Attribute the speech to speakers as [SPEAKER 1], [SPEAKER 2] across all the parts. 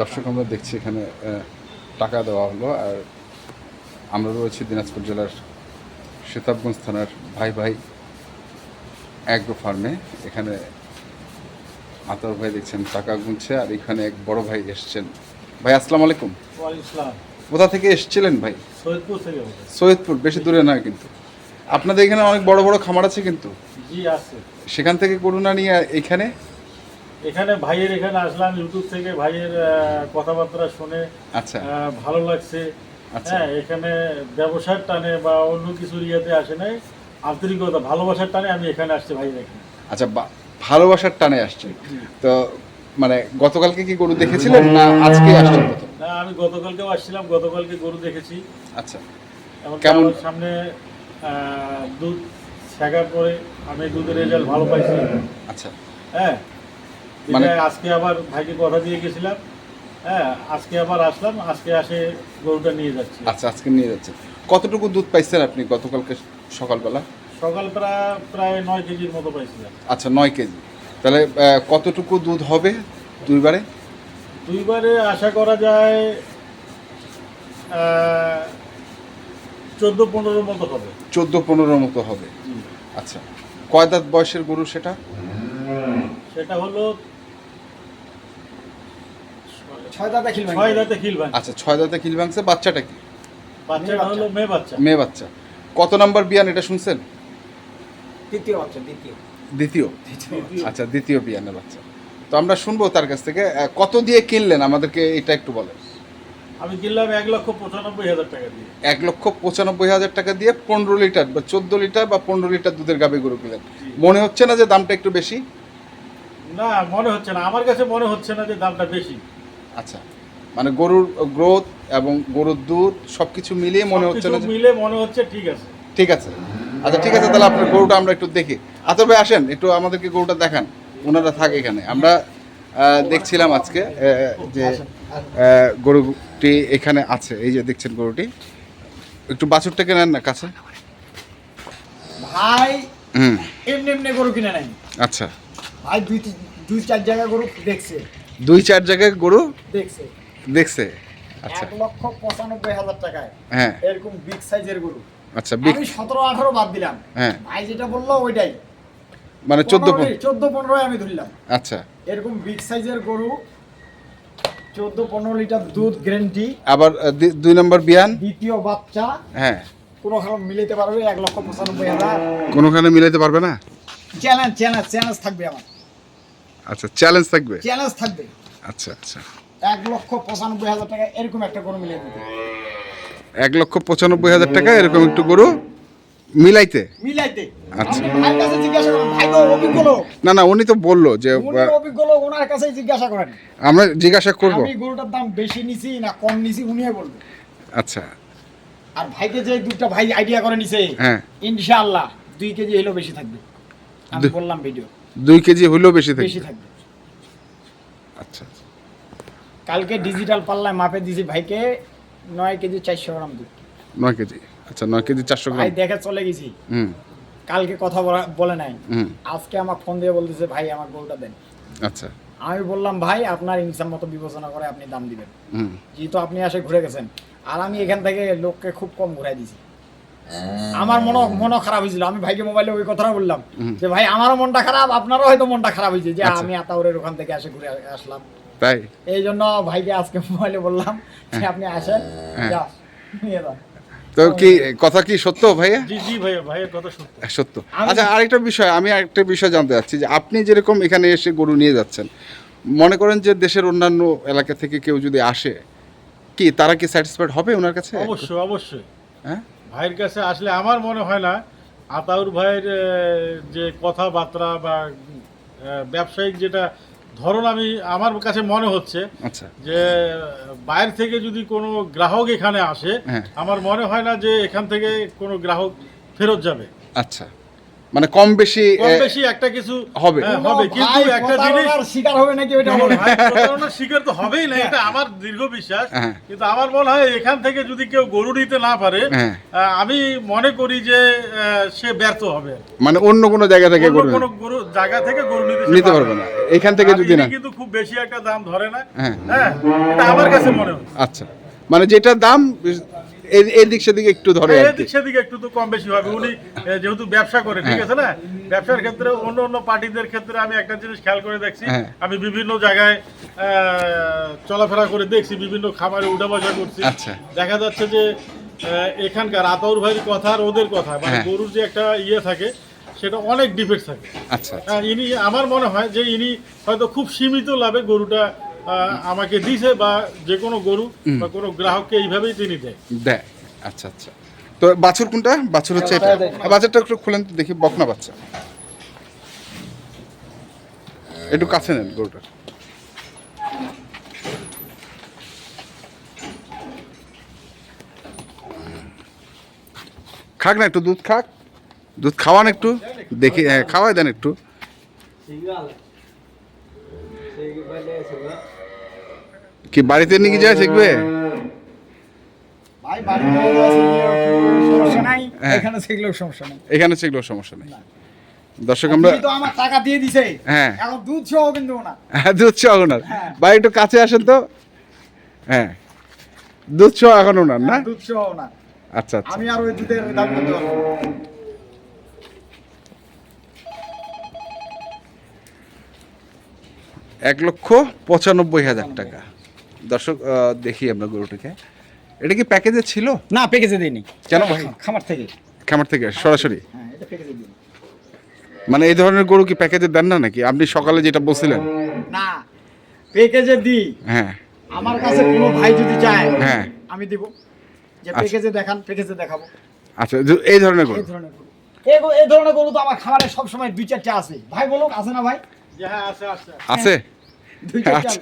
[SPEAKER 1] দর্শক আমরা দেখছি এখানে টাকা দেওয়া হলো আর আমরা রয়েছি দিনাজপুর জেলার সীতাবগঞ্জ থানার ভাই ভাই অ্যাগ্রো ফার্মে। এখানে আতর ভাই দেখছেন টাকা গুনছে আর এখানে এক বড় ভাই এসছেন। ভাই আসসালামু আলাইকুম। কোথা থেকে এসছিলেন ভাই?
[SPEAKER 2] সৈয়দপুর থেকে
[SPEAKER 1] সৈয়দপুর বেশি দূরে নয় কিন্তু। আপনাদের এখানে অনেক বড় বড় খামার আছে কিন্তু?
[SPEAKER 2] জি আছে।
[SPEAKER 1] সেখান থেকে করুণা নিয়ে এখানে?
[SPEAKER 2] এখানে ভাইয়ের এখানে আসলাম ইউটিউব থেকে ভাইয়ের কথাবার্তা শুনে
[SPEAKER 1] আচ্ছা।
[SPEAKER 2] ভালো লাগছে।
[SPEAKER 1] আচ্ছা।
[SPEAKER 2] হ্যাঁ এখানে ব্যবসার টানে বা অন্য কিছু ইয়েতে আসে নাই আন্তরিকতা ভালোবাসার টানে আমি এখানে আসছি ভাইয়ের এখানে।
[SPEAKER 1] আচ্ছা বা- ভালোবাসার টানে আসছেন তো মানে গতকালকে কি গরু দেখেছিলেন না আজকে আসছেন
[SPEAKER 2] না আমি গতকালকেও আসছিলাম গতকালকে গরু দেখেছি।
[SPEAKER 1] আচ্ছা।
[SPEAKER 2] এবং
[SPEAKER 1] কেমন?
[SPEAKER 2] সামনে দুধ ছেঁকার পরে আমি দুধের রেজাল্ট ভালো পাইছি।
[SPEAKER 1] আচ্ছা।
[SPEAKER 2] হ্যাঁ
[SPEAKER 1] মানে-
[SPEAKER 2] আজকে আবার ভাইকে কথা দিয়ে গেছিলাম। হ্যাঁ আজকে আবার আসলাম আজকে আসে গরুটা নিয়ে যাচ্ছি।
[SPEAKER 1] আচ্ছা আজকে নিয়ে যাচ্ছেন কতটুকু দুধ পাইছেন আপনি গতকালকে সকালবেলা?
[SPEAKER 2] সকাল প্রায় প্রায় নয় কেজির মতো পাইছিলাম।
[SPEAKER 1] আচ্ছা নয় কেজি। তাহলে কতটুকু দুধ হবে দুইবারে?
[SPEAKER 2] দুইবারে আশা করা যায় চোদ্দ পনেরোর মতো হবে।
[SPEAKER 1] চোদ্দ পনেরোর মতো হবে। আচ্ছা কয় দাঁত বয়সের গরু সেটা?
[SPEAKER 2] সেটা হলো
[SPEAKER 3] ছয় দাদা খিলবেন
[SPEAKER 2] ছয় দাঁতে খিলবান
[SPEAKER 1] আচ্ছা ছয় দাঁতে কিল ভাঙছে বাচ্চাটা কি?
[SPEAKER 2] বাচ্চাটা হলো মেয়ে বাচ্চা।
[SPEAKER 1] মেয়ে বাচ্চা। কত নাম্বার বিয়ান এটা শুনছেন?
[SPEAKER 3] দ্বিতীয় বাচ্চা দ্বিতীয়।
[SPEAKER 1] দ্বিতীয়।
[SPEAKER 2] দ্বিতীয়।
[SPEAKER 1] আচ্ছা দ্বিতীয় বিয়ানের বাচ্চা। তো আমরা শুনব তার কাছ থেকে কত দিয়ে কিনলেন? আমাদেরকে এটা একটু বলেন।
[SPEAKER 2] আমি কিনলাম এক লক্ষ পঁচানব্বই হাজার টাকা দিয়ে।
[SPEAKER 1] এক লক্ষ পঁচানব্বই হাজার টাকা দিয়ে পনেরো লিটার বা চোদ্দ লিটার বা পনেরো লিটার দুধের গাবে গরু কিনলেন। মনে হচ্ছে না যে দামটা একটু বেশি?
[SPEAKER 2] না মনে হচ্ছে না। আমার কাছে মনে হচ্ছে না যে দামটা বেশি।
[SPEAKER 1] আচ্ছা। মানে গরুর গ্রোথ এবং গরুর দুধ সবকিছু মিলিয়ে মনে হচ্ছে না
[SPEAKER 2] মিলে মনে হচ্ছে ঠিক আছে।
[SPEAKER 1] ঠিক আছে। আচ্ছা ঠিক আছে তাহলে আপনার গরুটা আমরা একটু দেখি। আতর ভাই আসেন একটু আমাদেরকে গরুটা দেখান। ওনারা থাকে এখানে। আমরা দেখছিলাম আজকে যে গরুটি এখানে আছে। এই যে দেখছেন গরুটি। একটু বাছুরটাকে নেন না কাছে।
[SPEAKER 3] ভাই
[SPEAKER 1] হুম।
[SPEAKER 3] এমনি এমনি গরু কিনে নাই
[SPEAKER 1] আচ্ছা।
[SPEAKER 3] ভাই দুই দুই চার জায়গা গরু দেখছে।
[SPEAKER 1] দুই চার জায়গায় গরু
[SPEAKER 3] দেখছে।
[SPEAKER 1] দেখছে? আচ্ছা।
[SPEAKER 3] এক লক্ষ পঁচানব্বই হাজার টাকায়
[SPEAKER 1] হ্যাঁ।
[SPEAKER 3] এরকম বিগ সাইজের গরু।
[SPEAKER 1] আচ্ছা বিগ
[SPEAKER 3] আমি সতেরো আঠারো বাদ দিলাম।
[SPEAKER 1] হ্যাঁ।
[SPEAKER 3] ভাই যেটা বলল ওইটাই।
[SPEAKER 1] মানে চোদ্দ
[SPEAKER 3] চোদ্দ আমি ধরলাম।
[SPEAKER 1] আচ্ছা।
[SPEAKER 3] এরকম বিগ সাইজের গরু চোদ্দ পনেরো লিটার দুধ গ্যারেন্টি
[SPEAKER 1] আবার দুই নম্বর বিয়ান?
[SPEAKER 3] দ্বিতীয় বাচ্চা।
[SPEAKER 1] হ্যাঁ।
[SPEAKER 3] কোনো খারাপ মিলাইতে পারবে এক লক্ষ পঁচানব্বই হাজার।
[SPEAKER 1] কোনোখানে মিলাইতে পারবে না?
[SPEAKER 3] চ্যালেঞ্জ চ্যালেঞ্জ চ্যালেঞ্জ থাকবে আমার।
[SPEAKER 1] আচ্ছা চ্যালেঞ্জ থাকবে?
[SPEAKER 3] চ্যালেঞ্জ থাকবে।
[SPEAKER 1] আচ্ছা আচ্ছা।
[SPEAKER 3] এক লক্ষ পঁচানব্বই হাজার টাকা এরকম একটা গরু মিলিয়ে দিতে।
[SPEAKER 1] এক লক্ষ পঁচানব্বই হাজার টাকা এরকম একটু গরু মিলাইতে?
[SPEAKER 3] মিলাইতে।
[SPEAKER 1] আচ্ছা।
[SPEAKER 3] ভাইয়ের কাছে জিজ্ঞাসা করেন ভাই তো অভিজ্ঞ লোক।
[SPEAKER 1] না না উনি তো বলল যে
[SPEAKER 3] অভিজ্ঞ লোক ওনার কাছেই জিজ্ঞাসা করেন।
[SPEAKER 1] আমরা জিজ্ঞাসা করব।
[SPEAKER 3] আমি গরুটার দাম বেশি নিছি না কম নিছি উনিই বলবে।
[SPEAKER 1] আচ্ছা।
[SPEAKER 3] আর ভাইকে যে দুইটা ভাই আইডিয়া করে নিছে
[SPEAKER 1] হ্যাঁ।
[SPEAKER 3] ইনশাআল্লাহ দুই কেজি হলেও বেশি থাকবে। আমি বললাম ভিডিও
[SPEAKER 1] দুই কেজি হলেও বেশি
[SPEAKER 3] বেশি
[SPEAKER 1] থাকবে। আচ্ছা আচ্ছা।
[SPEAKER 3] কালকে ডিজিটাল পাল্লায় মাপে দিছি ভাইকে নয় কেজি চারশো গ্রাম দুধ।
[SPEAKER 1] নয় কেজি? আচ্ছা নয় কেজি চারশো
[SPEAKER 3] ভাই
[SPEAKER 1] গ্রাম
[SPEAKER 3] দেখে চলে গেছি।
[SPEAKER 1] হুম।
[SPEAKER 3] কালকে কথা বলে নাই। আজকে আমার ফোন দিয়ে বলতেছে ভাই আমার গরুটা দেন।
[SPEAKER 1] আচ্ছা।
[SPEAKER 3] আমি বললাম ভাই আপনার ইনসাম মতো বিবেচনা করে আপনি দাম দিবেন। যেহেতু আপনি আসে ঘুরে গেছেন আর আমি এখান থেকে লোককে খুব কম ঘুরাই দিছি। আমার মন মনও খারাপ হয়েছিল। আমি ভাইকে মোবাইলে ওই কথাটা বললাম যে ভাই আমারও মনটা খারাপ আপনারও হয়তো মনটা খারাপ হয়েছে যে
[SPEAKER 1] আচ্ছা।
[SPEAKER 3] আমি আতাউরের ওখান থেকে এসে ঘুরে আসলাম।
[SPEAKER 1] তাই?
[SPEAKER 3] এই জন্য ভাইকে আজকে মোবাইলে বললাম যে আপনি আসেন
[SPEAKER 1] হ্যাঁ। তো কি কথা কি সত্য ভাইয়া?
[SPEAKER 2] জি জি ভাইয়া ভাইয়ের কথা সত্য।
[SPEAKER 1] সত্য।
[SPEAKER 3] আমি-
[SPEAKER 1] আচ্ছা আরেকটা বিষয় আমি আরেকটা বিষয় জানতে চাচ্ছি যে আপনি যেরকম এখানে এসে গরু নিয়ে যাচ্ছেন মনে করেন যে দেশের অন্যান্য এলাকা থেকে কেউ যদি আসে কি তারা কি স্যাটিসফাইড হবে ওনার কাছে?
[SPEAKER 2] অবশ্যই অবশ্যই।
[SPEAKER 1] হ্যাঁ?
[SPEAKER 2] ভাইয়ের কাছে আসলে আমার মনে হয় না আতাউর ভাইয়ের যে কথাবার্তা বা ব্যবসায়িক যেটা ধরন আমি আমার কাছে মনে হচ্ছে
[SPEAKER 1] আচ্ছা।
[SPEAKER 2] যে বাইরে থেকে যদি কোনো গ্রাহক এখানে আসে
[SPEAKER 1] হ্যাঁ।
[SPEAKER 2] আমার মনে হয় না যে এখান থেকে কোনো গ্রাহক ফেরত যাবে।
[SPEAKER 1] আচ্ছা। মানে কম বেশি
[SPEAKER 2] বেশি একটা কিছু
[SPEAKER 1] হবে।
[SPEAKER 2] হ্যাঁ, হবে কিন্তু একটা জিনিস
[SPEAKER 3] শিকার হবে নাকি
[SPEAKER 2] প্রতারণার শিকার তো হবেই না এটা আমার দীর্ঘ বিশ্বাস।
[SPEAKER 1] হ্যাঁ।
[SPEAKER 2] কিন্তু আমার মনে হয় এখান থেকে যদি কেউ গরু নিতে না পারে
[SPEAKER 1] হ্যাঁ।
[SPEAKER 2] আমি মনে করি যে আহ, সে ব্যর্থ হবে।
[SPEAKER 1] মানে অন্য কোনো জায়গা থেকে গরু
[SPEAKER 2] কোনো গরু জায়গা থেকে গরু নিতে
[SPEAKER 1] নিতে পারবে না। এখান থেকে যদি না
[SPEAKER 2] কিন্তু খুব বেশি একটা দাম ধরে না।
[SPEAKER 1] হ্যাঁ।
[SPEAKER 2] হ্যাঁ এটা আমার কাছে মনে হয়।
[SPEAKER 1] আচ্ছা। মানে যেটা দাম এদিক সেদিকে একটু ধরে
[SPEAKER 2] এদিক সেদিকে একটু তো কম বেশি হবে উনি যেহেতু ব্যবসা করে ঠিক
[SPEAKER 1] হ্যাঁ।
[SPEAKER 2] আছে না ব্যবসার ক্ষেত্রে অন্য অন্য পার্টিদের ক্ষেত্রে আমি একটা জিনিস খেয়াল করে দেখছি
[SPEAKER 1] হ্যাঁ।
[SPEAKER 2] আমি বিভিন্ন জায়গায় চলাফেরা করে দেখছি বিভিন্ন খামারে উঠা বসা করছি
[SPEAKER 1] আচ্ছা।
[SPEAKER 2] দেখা যাচ্ছে যে এখানকার আতাউর ভাইয়ের কথা আর ওদের কথা মানে
[SPEAKER 1] হ্যাঁ।
[SPEAKER 2] গরুর যে একটা ইয়ে থাকে সেটা অনেক ডিফেক্ট থাকে
[SPEAKER 1] আচ্ছা আচ্ছা।
[SPEAKER 2] ইনি আমার মনে হয় যে ইনি হয়তো খুব সীমিত লাভে গরুটা আমাকে দিছে বা যে কোনো গরু বা কোনো গ্রাহককে এইভাবেই তিনি দেয়।
[SPEAKER 1] দেয়। আচ্ছা আচ্ছা। তো বাছুর কোনটা? বাছুর হচ্ছে এটা। আর বাছুরটা একটু খুলেন তো দেখি বকনা বাচ্চা। একটু কাছে নেন গরুটা। খাক না একটু দুধ খাক। দুধ খাওয়ান একটু। দেখি হ্যাঁ, খাওয়াই দেন একটু। কি বাড়িতে নিয়ে যায় শিখবে?
[SPEAKER 3] ভাই বাড়ি সমস্যা নাই।
[SPEAKER 1] হ্যাঁ।
[SPEAKER 3] এখানে সেগুলোর সমস্যা নাই।
[SPEAKER 1] এখানে সেগুলো সমস্যা নেই। দর্শক আমরা
[SPEAKER 3] তিনি তো আমার টাকা দিয়ে দিছে।
[SPEAKER 1] হ্যাঁ।
[SPEAKER 3] এখন দুধ সহ কিন্তু না।
[SPEAKER 1] হ্যাঁ দুধ ওনার।
[SPEAKER 3] হ্যাঁ।
[SPEAKER 1] ভাই একটু কাছে আসেন তো। হ্যাঁ। দুধ চা এখন ওনার না?
[SPEAKER 3] দুধ সহ না
[SPEAKER 1] আচ্ছা আচ্ছা।
[SPEAKER 3] আমি আর ওই দুধের দাম করতে পারব।
[SPEAKER 1] এক লক্ষ পঁচানব্বই হাজার টাকা। দর্শক দেখি আমরা গরুটাকে। এটা কি প্যাকেজে ছিল?
[SPEAKER 3] না প্যাকেজে দিইনি।
[SPEAKER 1] কেন? ভাই?
[SPEAKER 3] খামার থেকে।
[SPEAKER 1] খামার থেকে সরাসরি?
[SPEAKER 3] হ্যাঁ এটা প্যাকেজে দিইনি।
[SPEAKER 1] মানে এই ধরনের গরু কি প্যাকেজে দেন না নাকি? আপনি সকালে যেটা বলছিলেন।
[SPEAKER 3] না প্যাকেজে দিই।
[SPEAKER 1] হ্যাঁ।
[SPEAKER 3] আমার কাছে কোনো ভাই যদি চায়
[SPEAKER 1] হ্যাঁ।
[SPEAKER 3] আমি দিব। যে
[SPEAKER 1] আচ্ছা।
[SPEAKER 3] প্যাকেজে দেখান প্যাকেজে দেখাবো।
[SPEAKER 1] আচ্ছা এই ধরনের গরু?
[SPEAKER 3] এই ধরনের গরু। এই ধরনের গরু তো আমার খামারে সবসময় দুই চারটে আছে। ভাই বলুক আছে না ভাই?
[SPEAKER 2] হ্যাঁ আছে আছে।
[SPEAKER 1] আছে? আচ্ছা।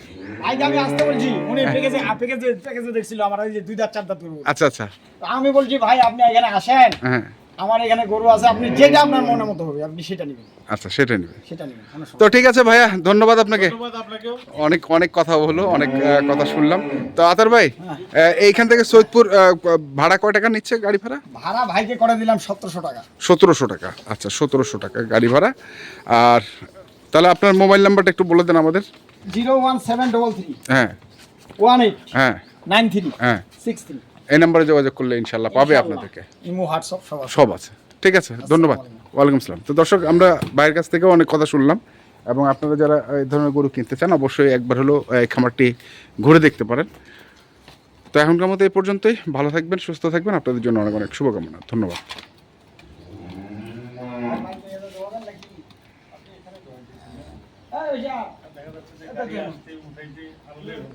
[SPEAKER 3] আমি বলছি উনি প্যাকেজে প্যাকেজে প্যাকেজে দেখছিল আমার এই দুই দাঁত চার দাঁত গরু।
[SPEAKER 1] আচ্ছা আচ্ছা।
[SPEAKER 3] তো আমি বলছি ভাই আপনি এখানে আসেন।
[SPEAKER 1] হ্যাঁ।
[SPEAKER 3] আমার এখানে গরু আছে আপনি যেটা আপনার মনের মতো হবে আপনি সেটা নেবেন।
[SPEAKER 1] আচ্ছা সেটা নেবে
[SPEAKER 3] সেটা নেবেন
[SPEAKER 1] তো ঠিক আছে ভাইয়া ধন্যবাদ আপনাকে। অনেক অনেক কথা হলো অনেক কথা শুনলাম। তো আতার ভাই
[SPEAKER 3] হ্যাঁ।
[SPEAKER 1] এইখান থেকে সৈয়দপুর ভাড়া কয় টাকা নিচ্ছে গাড়ি ভাড়া?
[SPEAKER 3] ভাড়া ভাইকে করে দিলাম সতেরোশো টাকা।
[SPEAKER 1] সতেরোশো টাকা। আচ্ছা সতেরোশো টাকা গাড়ি ভাড়া। আর তাহলে আপনার মোবাইল নাম্বারটা একটু বলে দেন আমাদের।
[SPEAKER 3] Zero one seven double three.
[SPEAKER 1] হ্যাঁ।
[SPEAKER 3] One eight.
[SPEAKER 1] হ্যাঁ।
[SPEAKER 3] Nine three.
[SPEAKER 1] হ্যাঁ।
[SPEAKER 3] Six three.
[SPEAKER 1] এই নাম্বারে যোগাযোগ করলে ইনশাল্লাহ পাবে আপনাদেরকে।
[SPEAKER 3] ইমো হোয়াটসঅ্যাপ সব আছে।
[SPEAKER 1] সব আছে। ঠিক আছে ধন্যবাদ। ওয়ালাইকুম আসসালাম তো দর্শক আমরা ভাইয়ের কাছ থেকেও অনেক কথা শুনলাম এবং আপনারা যারা এই ধরনের গরু কিনতে চান অবশ্যই একবার হলো এই খামারটি ঘুরে দেখতে পারেন। তো এখনকার মতো এই পর্যন্তই। ভালো থাকবেন সুস্থ থাকবেন। আপনাদের জন্য অনেক অনেক শুভকামনা। ধন্যবাদ।
[SPEAKER 2] brincadeira.